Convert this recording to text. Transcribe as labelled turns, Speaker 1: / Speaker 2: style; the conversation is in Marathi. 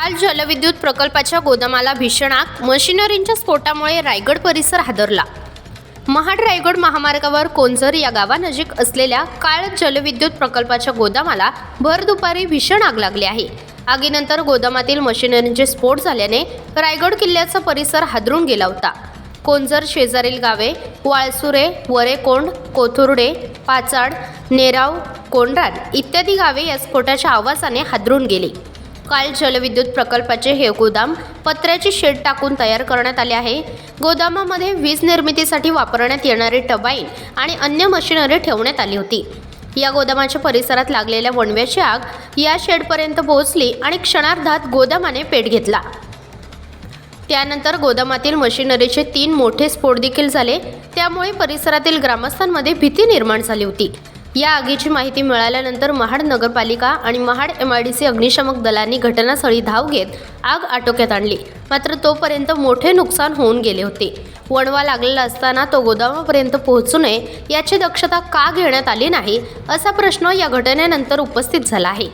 Speaker 1: काल जलविद्युत प्रकल्पाच्या गोदामाला भीषण आग मशिनरींच्या स्फोटामुळे रायगड परिसर हादरला. महाड रायगड महामार्गावर कोंझर या गावानजीक असलेल्या काळ जलविद्युत प्रकल्पाच्या गोदामाला भर दुपारी भीषण आग लागली आहे. आगीनंतर गोदामातील मशिनरींचे स्फोट झाल्याने रायगड किल्ल्याचा परिसर हादरून गेला होता. कोंझर शेजारील गावे वाळसुरे वरेकोंड कोथुर्डे पाचाड नेराव कोंढाण इत्यादी गावे या स्फोटाच्या आवाजाने हादरून गेली. काल जलविद्युत प्रकल्पाचे हे गोदाम पत्र्याची शेड टाकून तयार करण्यात आले आहे. गोदामामध्ये वीज निर्मितीसाठी वापरण्यात येणारी टबाईन आणि अन्य मशिनरी ठेवण्यात आली होती. या गोदामाच्या परिसरात लागलेल्या वणव्याची आग या शेडपर्यंत पोहोचली आणि क्षणार्धात गोदामाने पेट घेतला. त्यानंतर गोदामातील मशिनरीचे तीन मोठे स्फोट देखील झाले. त्यामुळे परिसरातील ग्रामस्थांमध्ये भीती निर्माण झाली होती. या आगीची माहिती मिळाल्यानंतर महाड नगरपालिका आणि Mahad M I D C अग्निशमक दलांनी घटनास्थळी धाव घेत आग आटोक्यात आणली. मात्र तोपर्यंत मोठे नुकसान होऊन गेले होते. वणवा लागलेला असताना तो गोदामापर्यंत पोहोचू नये याची दक्षता का घेण्यात आली नाही असा प्रश्न या घटनेनंतर उपस्थित झाला आहे.